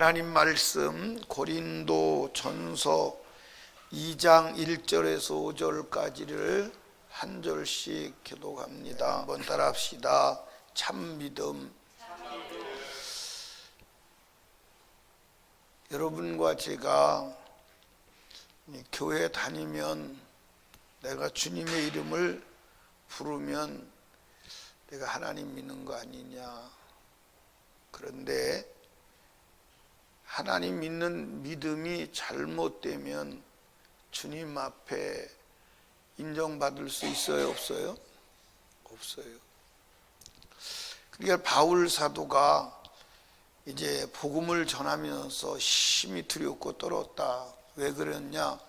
하나님 말씀 고린도 전서 2장 1절에서 5절까지를 한 절씩 교독합니다. 한번 따라 합시다. 참 믿음. 여러분과 제가 이 교회 다니면 내가 주님의 이름을 부르면 내가 하나님 믿는 거 아니냐. 그런데 하나님 믿는 믿음이 잘못되면 주님 앞에 인정받을 수 있어요, 없어요? 없어요. 그러니까 바울 사도가 이제 복음을 전하면서 심히 두렵고 떨었다. 왜 그랬냐?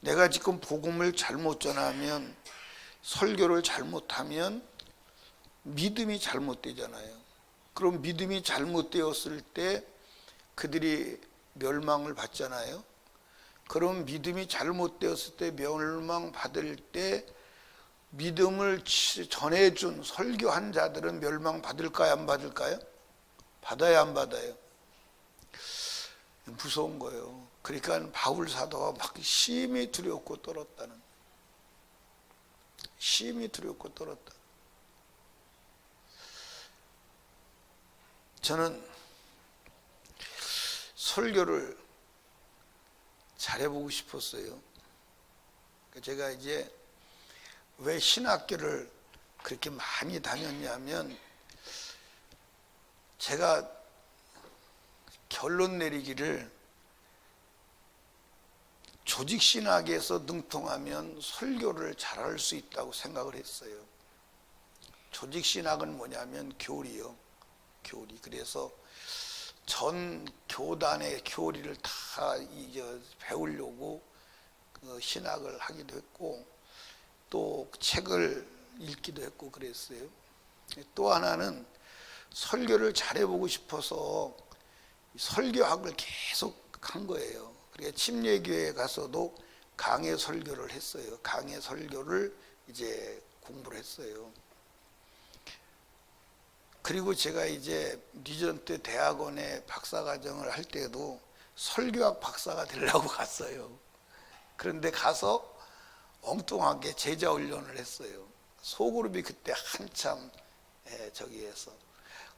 내가 지금 복음을 잘못 전하면 설교를 잘못하면 믿음이 잘못되잖아요. 그럼 믿음이 잘못되었을 때 그들이 멸망을 받잖아요. 그럼 믿음이 잘못되었을 때 멸망 받을 때 믿음을 전해준 설교한 자들은 멸망 받을까요? 안 받을까요? 받아야 안 받아요? 무서운 거예요. 그러니까 바울 사도가 막 심히 두렵고 떨었다는 심히 두렵고 떨었다. 저는 설교를 잘해보고 싶었어요. 제가 이제 왜 신학교를 그렇게 많이 다녔냐면 제가 결론 내리기를 조직신학에서 능통하면 설교를 잘할 수 있다고 생각을 했어요. 조직신학은 뭐냐면 교리요. 교리. 그래서 전 교단의 교리를 다 이제 배우려고 그 신학을 하기도 했고 또 책을 읽기도 했고 그랬어요. 또 하나는 설교를 잘해보고 싶어서 설교학을 계속 한 거예요. 그러니까 침례교회에 가서도 강해 설교를 했어요. 강해 설교를 이제 공부를 했어요. 그리고 제가 이제 리전트 대학원에 박사과정을 할 때도 설교학 박사가 되려고 갔어요. 그런데 가서 엉뚱하게 제자 훈련을 했어요. 소그룹이 그때 한참 예, 저기에서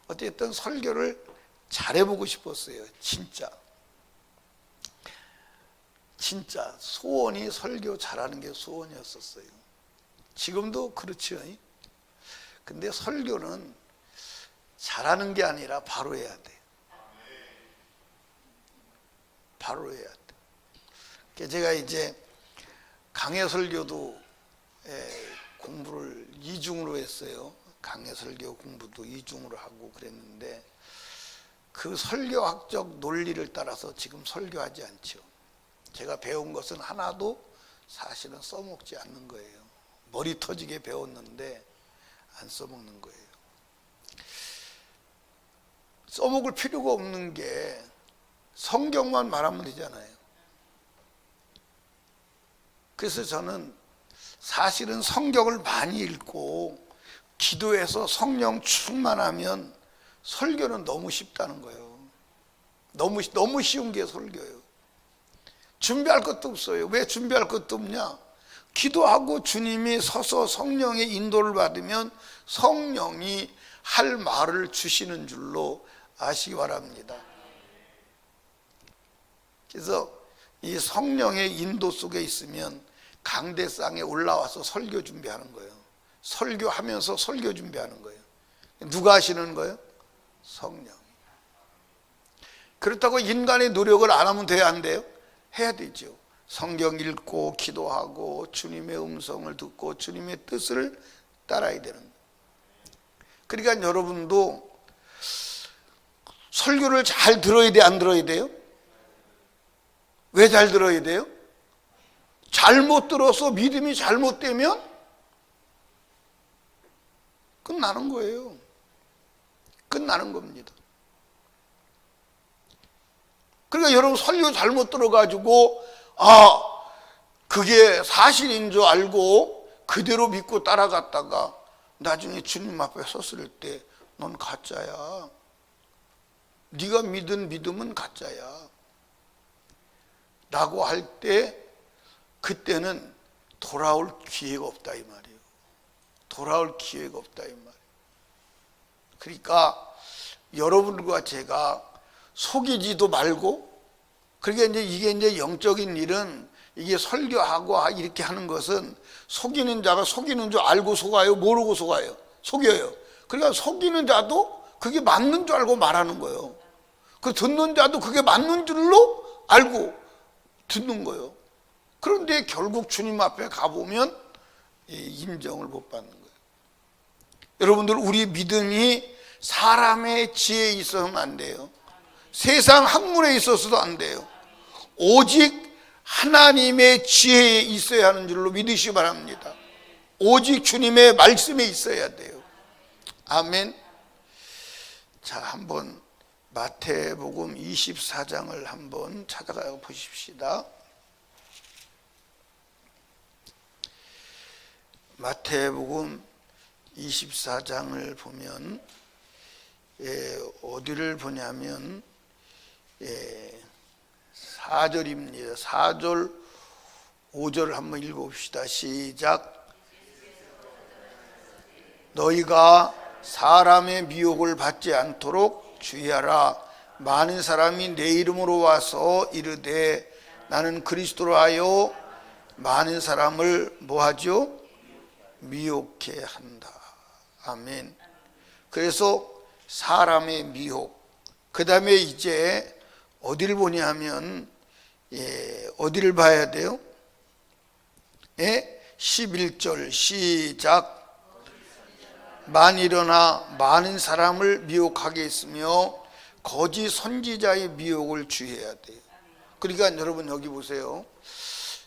어쨌든 설교를 잘해보고 싶었어요. 진짜. 진짜 소원이 설교 잘하는 게 소원이었었어요. 지금도 그렇죠. 근데 설교는 잘하는 게 아니라 바로 해야 돼. 바로 해야 돼. 제가 이제 강해 설교도 공부를 이중으로 했어요. 강해 설교 공부도 이중으로 하고 그랬는데 그 설교학적 논리를 따라서 지금 설교하지 않죠. 제가 배운 것은 하나도 사실은 써먹지 않는 거예요. 머리 터지게 배웠는데 안 써먹는 거예요. 써먹을 필요가 없는 게 성경만 말하면 되잖아요. 그래서 저는 사실은 성경을 많이 읽고 기도해서 성령 충만하면 설교는 너무 쉽다는 거예요. 너무 너무 쉬운 게 설교예요. 준비할 것도 없어요. 왜 준비할 것도 없냐? 기도하고 주님이 서서 성령의 인도를 받으면 성령이 할 말을 주시는 줄로 아시기 바랍니다. 그래서 이 성령의 인도 속에 있으면 강대상에 올라와서 설교 준비하는 거예요. 설교하면서 설교 준비하는 거예요. 누가 하시는 거예요? 성령. 그렇다고 인간의 노력을 안 하면 돼야 안 돼요? 해야 되죠. 성경 읽고 기도하고 주님의 음성을 듣고 주님의 뜻을 따라야 되는 거예요. 그러니까 여러분도 설교를 잘 들어야 돼, 안 들어야 돼요? 왜 잘 들어야 돼요? 잘못 들어서 믿음이 잘못되면 끝나는 거예요. 끝나는 겁니다. 그러니까 여러분 설교 잘못 들어가지고, 아, 그게 사실인 줄 알고 그대로 믿고 따라갔다가 나중에 주님 앞에 섰을 때 넌 가짜야. 네가 믿은 믿음은 가짜야. 라고 할 때 그때는 돌아올 기회가 없다 이 말이에요. 돌아올 기회가 없다 이 말이에요. 그러니까 여러분과 제가 속이지도 말고 그러니까 이제 이게 이제 영적인 일은 이게 설교하고 이렇게 하는 것은 속이는 자가 속이는 줄 알고 속아요, 모르고 속아요, 속여요. 그러니까 속이는 자도 그게 맞는 줄 알고 말하는 거예요. 그 듣는 자도 그게 맞는 줄로 알고 듣는 거예요. 그런데 결국 주님 앞에 가보면 인정을 못 받는 거예요. 여러분들 우리 믿음이 사람의 지혜에 있어서는 안 돼요. 세상 학문에 있어서도 안 돼요. 오직 하나님의 지혜에 있어야 하는 줄로 믿으시기 바랍니다. 오직 주님의 말씀에 있어야 돼요. 아멘. 자, 한번 마태복음 24장을 한번 찾아가 보십시다. 마태복음 24장을 보면 예, 어디를 보냐면 예, 4절입니다. 4절 5절 한번 읽어봅시다. 시작. 너희가 사람의 미혹을 받지 않도록 주의하라. 많은 사람이 내 이름으로 와서 이르되 나는 그리스도로 하여 많은 사람을 뭐하죠? 미혹해 한다. 아멘. 그래서 사람의 미혹. 그 다음에 이제 어디를 보냐 하면, 예, 어디를 봐야 돼요? 예? 11절 시작. 만 일어나 많은 사람을 미혹하게 했으며 거짓 선지자의 미혹을 주의해야 돼요. 그러니까 여러분 여기 보세요.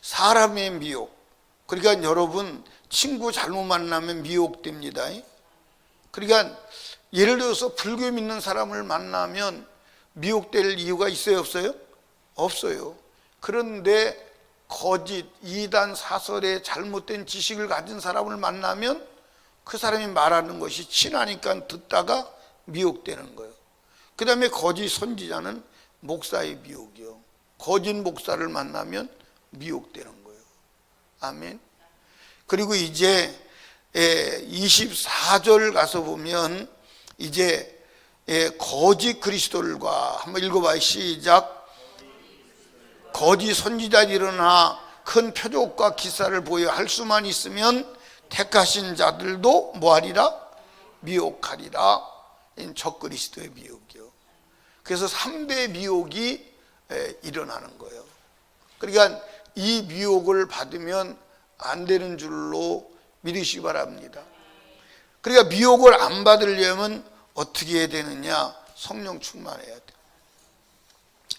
사람의 미혹. 그러니까 여러분 친구 잘못 만나면 미혹됩니다. 그러니까 예를 들어서 불교 믿는 사람을 만나면 미혹될 이유가 있어요, 없어요? 없어요. 그런데 거짓, 이단, 사설의 잘못된 지식을 가진 사람을 만나면 그 사람이 말하는 것이 친하니까 듣다가 미혹되는 거예요. 그 다음에 거짓 선지자는 목사의 미혹이요. 거짓 목사를 만나면 미혹되는 거예요. 아멘. 그리고 이제 24절 가서 보면 이제 거짓 그리스도들과 한번 읽어봐요. 시작. 거짓 선지자 일어나 큰 표적과 기사를 보여 할 수만 있으면 택하신 자들도 뭐하리라? 미혹하리라. 적 그리스도의 미혹이요. 그래서 3대 미혹이 일어나는 거예요. 그러니까 이 미혹을 받으면 안 되는 줄로 믿으시기 바랍니다. 그러니까 미혹을 안 받으려면 어떻게 해야 되느냐? 성령 충만해야 돼.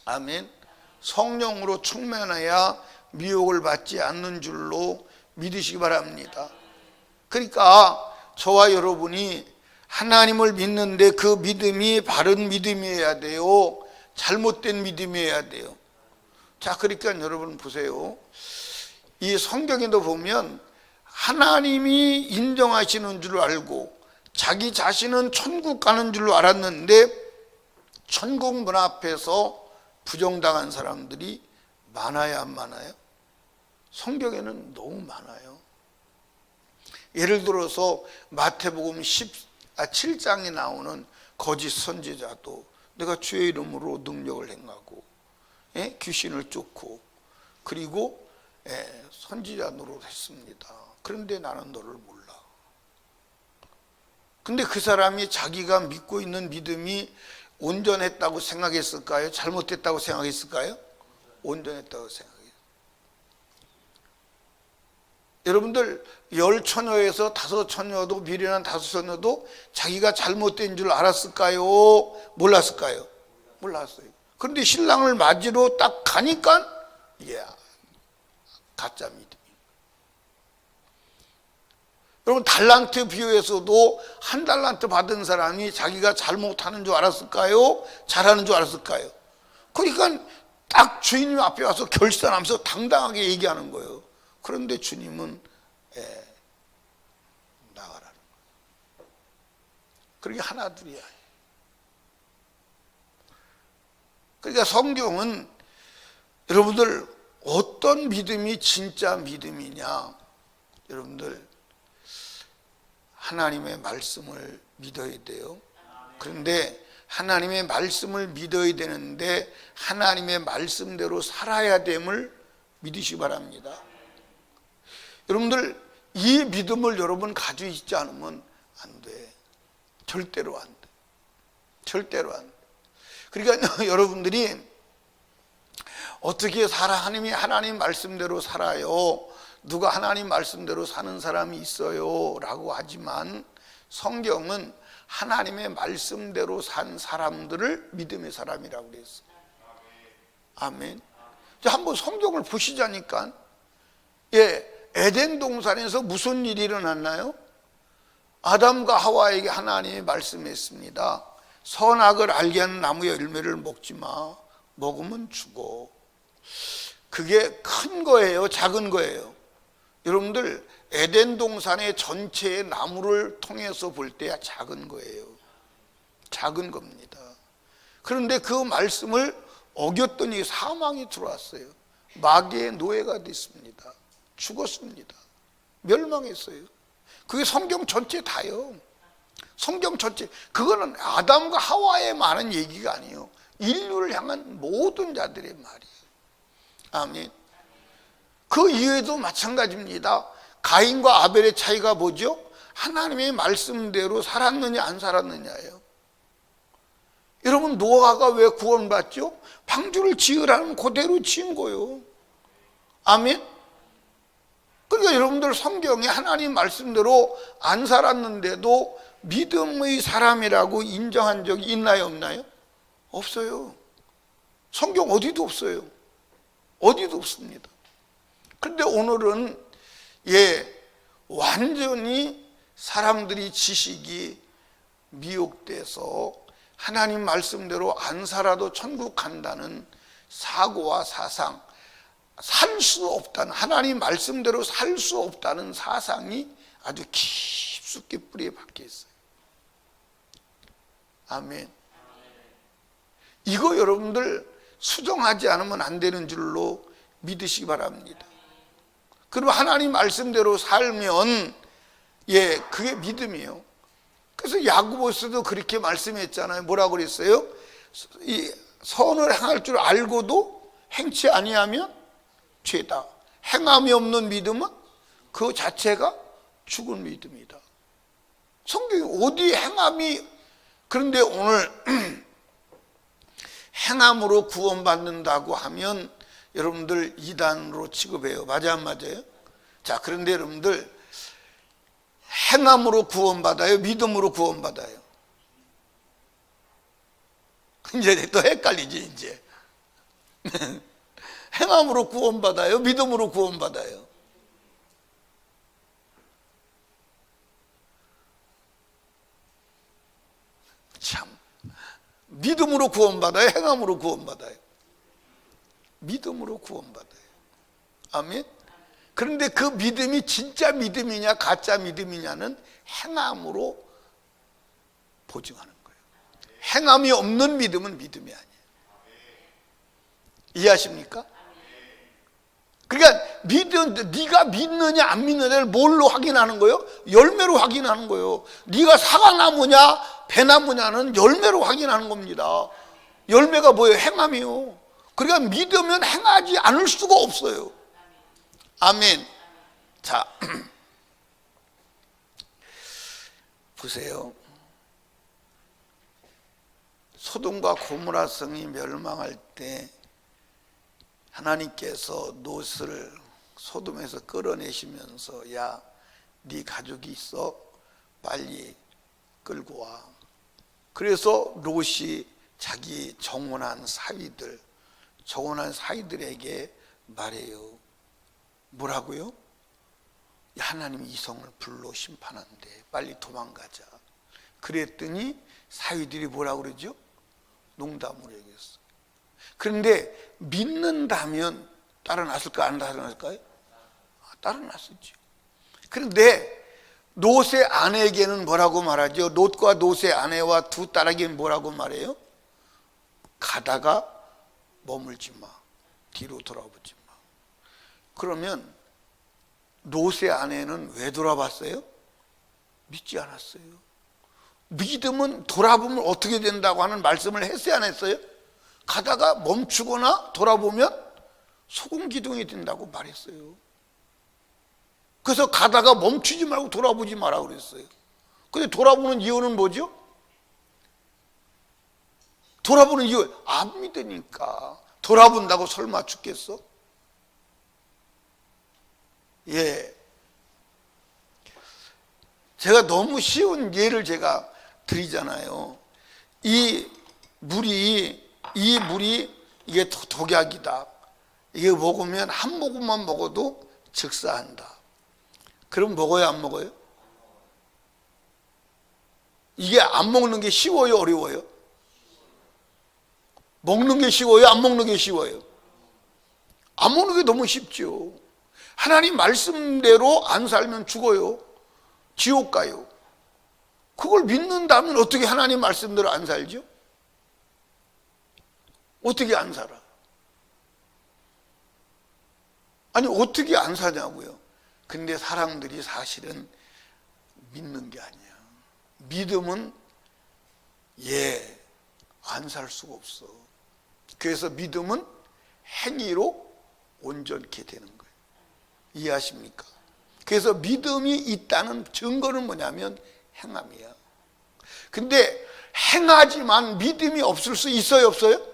아멘. 성령으로 충만해야 미혹을 받지 않는 줄로 믿으시기 바랍니다. 그러니까 저와 여러분이 하나님을 믿는데 그 믿음이 바른 믿음이어야 돼요. 잘못된 믿음이어야 돼요. 자, 그러니까 여러분 보세요. 이 성경에도 보면 하나님이 인정하시는 줄 알고 자기 자신은 천국 가는 줄 알았는데 천국 문 앞에서 부정당한 사람들이 많아야 안 많아요? 성경에는 너무 많아요. 예를 들어서 마태복음 10, 아, 7장에 나오는 거짓 선지자도 내가 주의 이름으로 능력을 행하고 예? 귀신을 쫓고 그리고 예, 선지자 노릇 했습니다. 그런데 나는 너를 몰라. 근데 그 사람이 자기가 믿고 있는 믿음이 온전했다고 생각했을까요? 잘못됐다고 생각했을까요? 온전했다고 생각해요. 여러분들 열 처녀에서 다섯 처녀도 미련한 다섯 처녀도 자기가 잘못된 줄 알았을까요? 몰랐을까요? 몰랐어요. 그런데 신랑을 맞으러 딱 가니까 예, 가짜 믿음이. 여러분 달란트 비유에서도 한 달란트 받은 사람이 자기가 잘못하는 줄 알았을까요? 잘하는 줄 알았을까요? 그러니까 딱 주인님 앞에 와서 결산하면서 당당하게 얘기하는 거예요. 그런데 주님은 예, 나가라는 거예요. 그렇게 하나 둘이야. 그러니까 성경은 여러분들 어떤 믿음이 진짜 믿음이냐? 여러분들 하나님의 말씀을 믿어야 돼요. 그런데 하나님의 말씀을 믿어야 되는데 하나님의 말씀대로 살아야 됨을 믿으시 기 바랍니다. 여러분들 이 믿음을 여러분 가지고 있지 않으면 안 돼. 절대로 안 돼. 절대로 안 돼. 그러니까 여러분들이 어떻게 살아 하나님이 하나님 말씀대로 살아요. 누가 하나님 말씀대로 사는 사람이 있어요. 라고 하지만 성경은 하나님의 말씀대로 산 사람들을 믿음의 사람이라고 그랬어요. 아멘. 자, 한번 성경을 보시자니까. 예, 에덴 동산에서 무슨 일이 일어났나요? 아담과 하와에게 하나님이 말씀했습니다. 선악을 알게 하는 나무의 열매를 먹지 마. 먹으면 죽어. 그게 큰 거예요? 작은 거예요? 여러분들 에덴 동산의 전체의 나무를 통해서 볼때 작은 거예요. 작은 겁니다. 그런데 그 말씀을 어겼더니 사망이 들어왔어요. 마귀의 노예가 됐습니다. 죽었습니다. 멸망했어요. 그게 성경 전체 다요. 성경 전체. 그거는 아담과 하와의 많은 얘기가 아니에요. 인류를 향한 모든 자들의 말이에요. 아멘. 그 이외에도 마찬가지입니다. 가인과 아벨의 차이가 뭐죠? 하나님의 말씀대로 살았느냐 안 살았느냐예요. 여러분 노아가 왜 구원받죠? 방주를 지으라는 그대로 지은 거예요. 아멘. 그러니까 여러분들 성경에 하나님 말씀대로 안 살았는데도 믿음의 사람이라고 인정한 적이 있나요, 없나요? 없어요. 성경 어디도 없어요. 어디도 없습니다. 근데 오늘은 예, 완전히 사람들이 지식이 미혹돼서 하나님 말씀대로 안 살아도 천국 간다는 사고와 사상, 살 수 없다는, 하나님 말씀대로 살 수 없다는 사상이 아주 깊숙이 뿌리에 박혀 있어요. 아멘. 이거 여러분들 수정하지 않으면 안 되는 줄로 믿으시기 바랍니다. 그리고 하나님 말씀대로 살면 예, 그게 믿음이에요. 그래서 야구보스도 그렇게 말씀했잖아요. 뭐라고 그랬어요? 이 선을 행할 줄 알고도 행치 아니하면 죄다. 행함이 없는 믿음은 그 자체가 죽은 믿음이다. 성경이 어디 행함이 그런데 오늘 행함으로 구원받는다고 하면 여러분들 이단으로 취급해요. 맞아 안 맞아요? 자, 그런데 여러분들 행함으로 구원받아요? 믿음으로 구원받아요? 이제 또 헷갈리지 이제. 행함으로 구원받아요? 믿음으로 구원받아요? 참. 믿음으로 구원받아요? 행함으로 구원받아요? 믿음으로 구원받아요. 아멘. 그런데 그 믿음이 진짜 믿음이냐 가짜 믿음이냐는 행함으로 보증하는 거예요. 행함이 없는 믿음은 믿음이 아니에요. 이해하십니까? 그러니까 믿음 네가 믿느냐 안 믿느냐를 뭘로 확인하는 거예요? 열매로 확인하는 거예요. 네가 사과나무냐 배나무냐는 열매로 확인하는 겁니다. 열매가 뭐예요? 행함이요. 그러니까 믿으면 행하지 않을 수가 없어요. 아멘. 자, 보세요. 소돔과 고무라 성이 멸망할 때 하나님께서 롯을 소돔에서 끌어내시면서 야, 네 가족이 있어 빨리 끌고 와. 그래서 롯이 자기 정혼한 사위들, 정혼한 사위들에게 말해요. 뭐라고요? 하나님이 이성을 불러 심판한대. 빨리 도망가자. 그랬더니 사위들이 뭐라고 그러죠? 농담으로 얘기했어. 그런데 믿는다면 따라났을까 안 따라났을까요? 아, 따라났었죠. 그런데 롯의 아내에게는 뭐라고 말하죠? 롯과 롯의 아내와 두 딸에게는 뭐라고 말해요? 가다가 머물지 마. 뒤로 돌아보지 마. 그러면 롯의 아내는 왜 돌아봤어요? 믿지 않았어요. 믿음은 돌아보면 어떻게 된다고 하는 말씀을 했어야 안 했어요? 가다가 멈추거나 돌아보면 소금 기둥이 된다고 말했어요. 그래서 가다가 멈추지 말고 돌아보지 마라 그랬어요. 근데 돌아보는 이유는 뭐죠? 돌아보는 이유 안 믿으니까 돌아본다고 설마 죽겠어? 예. 제가 너무 쉬운 예를 제가 드리잖아요. 이 물이 이 물이 이게 도- 독약이다. 이게 먹으면 한 모금만 먹어도 즉사한다. 그럼 먹어요, 안 먹어요? 이게 안 먹는 게 쉬워요, 어려워요? 먹는 게 쉬워요, 안 먹는 게 쉬워요? 안 먹는 게 너무 쉽죠. 하나님 말씀대로 안 살면 죽어요. 지옥 가요. 그걸 믿는다면 어떻게 하나님 말씀대로 안 살죠? 어떻게 안 살아? 아니, 어떻게 안 사냐고요? 근데 사람들이 사실은 믿는 게 아니야. 믿음은 예, 안 살 수가 없어. 그래서 믿음은 행위로 온전케 되는 거예요. 이해하십니까? 그래서 믿음이 있다는 증거는 뭐냐면 행함이야. 근데 행하지만 믿음이 없을 수 있어요, 없어요?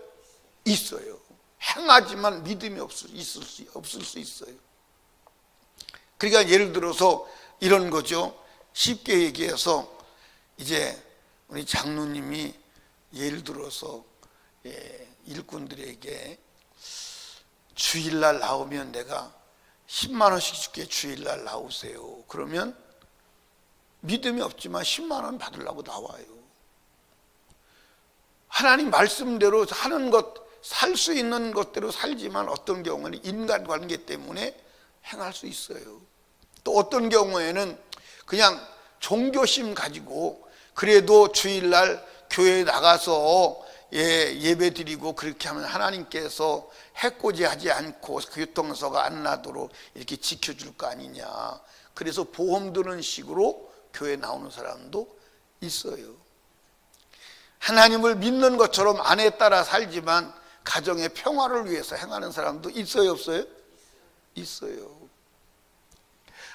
있어요. 행하지만 믿음이 없을, 있을 수, 없을 수 있어요. 그러니까 예를 들어서 이런 거죠. 쉽게 얘기해서 이제 우리 장로님이 예를 들어서 예, 일꾼들에게 주일날 나오면 내가 10만 원씩 줄게 주일날 나오세요. 그러면 믿음이 없지만 10만 원 받으려고 나와요. 하나님 말씀대로 하는 것, 살 수 있는 것대로 살지만 어떤 경우는 인간관계 때문에 행할 수 있어요. 또 어떤 경우에는 그냥 종교심 가지고 그래도 주일날 교회에 나가서 예, 예배 드리고 그렇게 하면 하나님께서 해코지 하지 않고 교통서가 안 나도록 이렇게 지켜줄 거 아니냐. 그래서 보험 드는 식으로 교회 나오는 사람도 있어요. 하나님을 믿는 것처럼 아내 따라 살지만 가정의 평화를 위해서 행하는 사람도 있어요, 없어요? 있어요.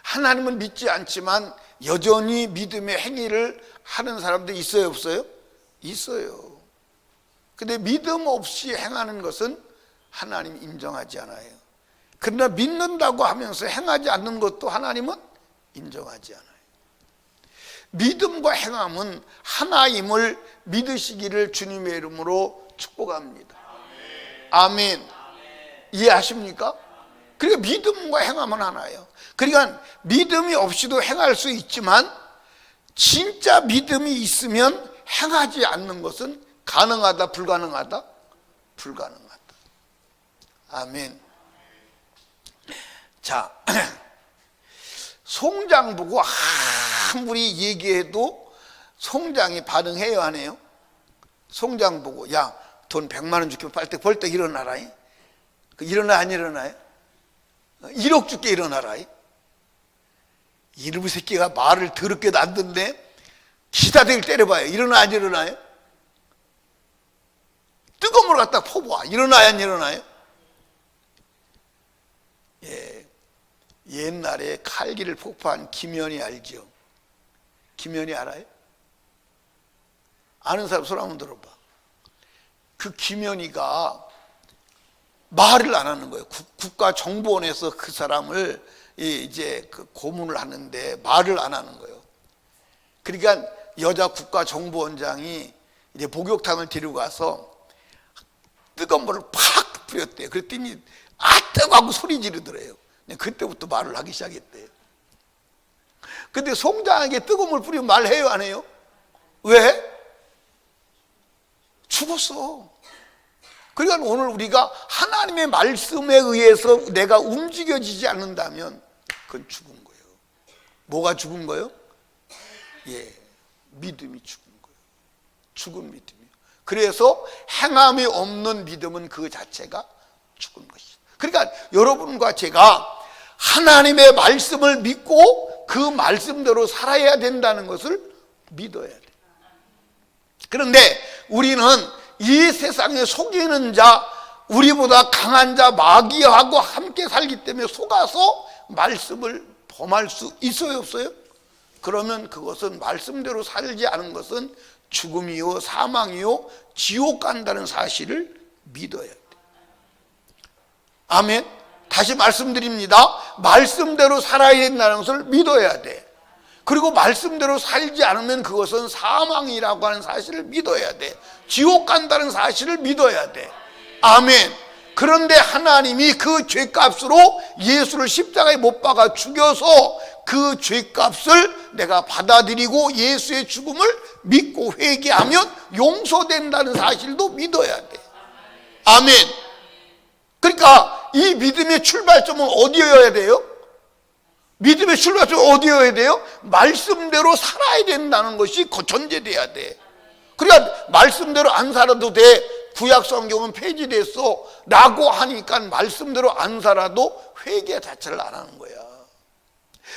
하나님은 믿지 않지만 여전히 믿음의 행위를 하는 사람도 있어요, 없어요? 있어요. 근데 믿음 없이 행하는 것은 하나님 인정하지 않아요. 그러나 믿는다고 하면서 행하지 않는 것도 하나님은 인정하지 않아요. 믿음과 행함은 하나임을 믿으시기를 주님의 이름으로 축복합니다. 아멘. 이해하십니까? 그러니까 믿음과 행함은 하나예요. 그러니까 믿음이 없이도 행할 수 있지만 진짜 믿음이 있으면 행하지 않는 것은 가능하다, 불가능하다? 불가능하다. 아멘. 자, 송장 보고 아무리 얘기해도 송장이 반응해요, 안 해요? 송장 보고, 야, 돈 100만 원 줄게 빨리 벌떡 일어나라. 그 일어나, 안 일어나요? 1억 줄게 일어나라. 이놈의 새끼가 말을 더럽게도 안 듣네? 기다대를 때려봐요. 일어나, 안 일어나요? 뜨거운 물 갖다 퍼부어. 일어나야 안 일어나요? 예. 옛날에 칼기를 폭파한 김연이 알죠? 김연이 알아요? 아는 사람 손 한번 들어봐. 그 김연이가 말을 안 하는 거예요. 국, 국가정보원에서 그 사람을 이제 그 고문을 하는데 말을 안 하는 거예요. 그러니까 여자 국가정보원장이 이제 목욕탕을 데리고 가서 뜨거운 물을 팍 뿌렸대요. 그랬더니 아 뜨거워 소리 지르더래요. 그때부터 말을 하기 시작했대요. 근데 송장에게 뜨거운 물 뿌리면 말해요, 안 해요? 왜? 죽었어. 그러니까 오늘 우리가 하나님의 말씀에 의해서 내가 움직여지지 않는다면 그건 죽은 거예요. 뭐가 죽은 거예요? 예, 믿음이 죽은 거예요. 죽은 믿음이요. 그래서 행함이 없는 믿음은 그 자체가 죽은 것이죠. 그러니까 여러분과 제가 하나님의 말씀을 믿고 그 말씀대로 살아야 된다는 것을 믿어야 돼. 그런데 우리는 이 세상에 속이는 자, 우리보다 강한 자, 마귀하고 함께 살기 때문에 속아서 말씀을 범할 수 있어요, 없어요? 그러면 그것은 말씀대로 살지 않은 것은 죽음이요, 사망이요, 지옥 간다는 사실을 믿어야 돼. 아멘. 다시 말씀드립니다. 말씀대로 살아야 된다는 것을 믿어야 돼. 그리고 말씀대로 살지 않으면 그것은 사망이라고 하는 사실을 믿어야 돼. 지옥 간다는 사실을 믿어야 돼. 아멘. 그런데 하나님이 그 죄값으로 예수를 십자가에 못 박아 죽여서 그 죄값을 내가 받아들이고 예수의 죽음을 믿고 회개하면 용서된다는 사실도 믿어야 돼. 아멘. 그러니까 이 믿음의 출발점은 어디여야 돼요? 믿음의 출발점은 어디여야 돼요? 말씀대로 살아야 된다는 것이 전제돼야 돼. 그러니까 말씀대로 안 살아도 돼. 구약 성경은 폐지됐어. 라고 하니까 말씀대로 안 살아도 회개 자체를 안 하는 거야.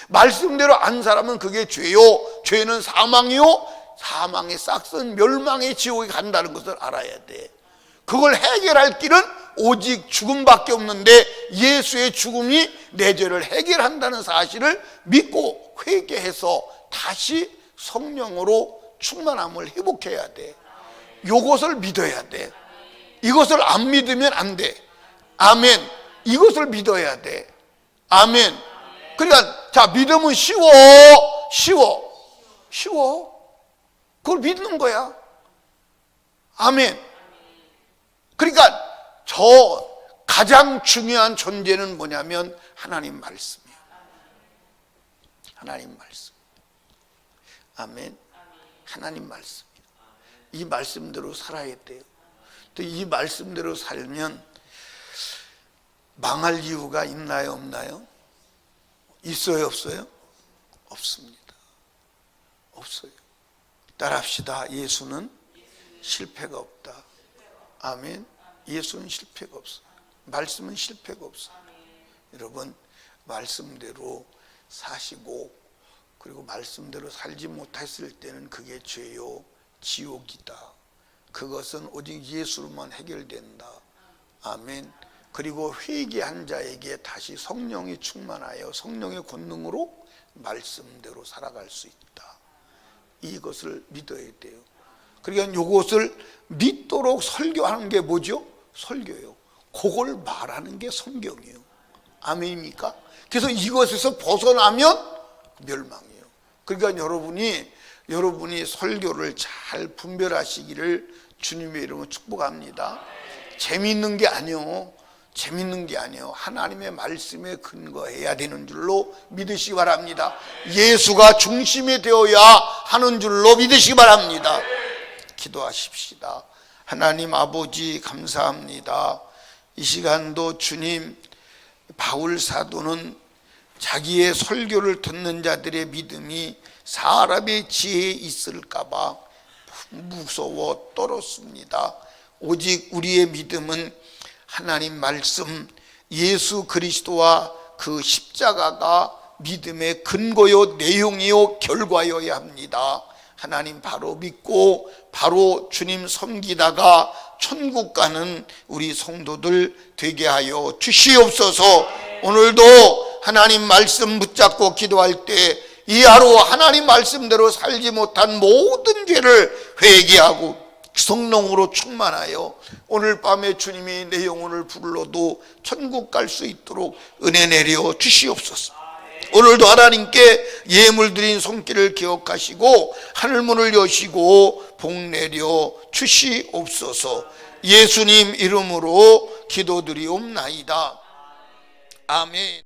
말씀대로 안 살아면 그게 죄요. 죄는 사망이요. 사망의 싹슨 멸망의 지옥에 간다는 것을 알아야 돼. 그걸 해결할 길은 오직 죽음밖에 없는데 예수의 죽음이 내 죄를 해결한다는 사실을 믿고 회개해서 다시 성령으로 충만함을 회복해야 돼. 요것을 믿어야 돼. 이것을 안 믿으면 안 돼. 아멘. 이것을 믿어야 돼. 아멘. 그러니까 자 믿음은 쉬워, 쉬워, 쉬워. 그걸 믿는 거야. 아멘. 그러니까 저 가장 중요한 존재는 뭐냐면 하나님 말씀이에요. 하나님 말씀. 아멘. 하나님 말씀이에요. 이 말씀대로 살아야 돼요. 또 이 말씀대로 살면 망할 이유가 있나요, 없나요? 있어요, 없어요? 없습니다. 없어요. 따라합시다. 예수는 실패가 없다. 아멘. 예수는 실패가 없어요. 말씀은 실패가 없어요. 여러분, 말씀대로 사시고, 그리고 말씀대로 살지 못했을 때는 그게 죄요, 지옥이다. 그것은 오직 예수로만 해결된다. 아멘. 그리고 회개한 자에게 다시 성령이 충만하여 성령의 권능으로 말씀대로 살아갈 수 있다. 이것을 믿어야 돼요. 그러니까 이것을 믿도록 설교하는 게 뭐죠? 설교요. 그걸 말하는 게 성경이에요. 아멘입니까? 그래서 이것에서 벗어나면 멸망이에요. 그러니까 여러분이 여러분이 설교를 잘 분별하시기를 주님의 이름으로 축복합니다. 재밌는 게 아니요. 재밌는 게 아니에요. 하나님의 말씀에 근거해야 되는 줄로 믿으시기 바랍니다. 예수가 중심이 되어야 하는 줄로 믿으시기 바랍니다. 기도하십시다. 하나님 아버지 감사합니다. 이 시간도 주님 바울 사도는 자기의 설교를 듣는 자들의 믿음이 사람의 지혜에 있을까봐 무서워 떨었습니다. 오직 우리의 믿음은 하나님 말씀 예수 그리스도와 그 십자가가 믿음의 근거요 내용이요 결과여야 합니다. 하나님 바로 믿고 바로 주님 섬기다가 천국 가는 우리 성도들 되게 하여 주시옵소서. 오늘도 하나님 말씀 붙잡고 기도할 때 이 하루 하나님 말씀대로 살지 못한 모든 죄를 회개하고 성령으로 충만하여 오늘 밤에 주님이 내 영혼을 불러도 천국 갈 수 있도록 은혜 내려 주시옵소서. 오늘도 하나님께 예물 드린 손길을 기억하시고 하늘문을 여시고 복 내려 주시옵소서. 예수님 이름으로 기도드리옵나이다. 아멘.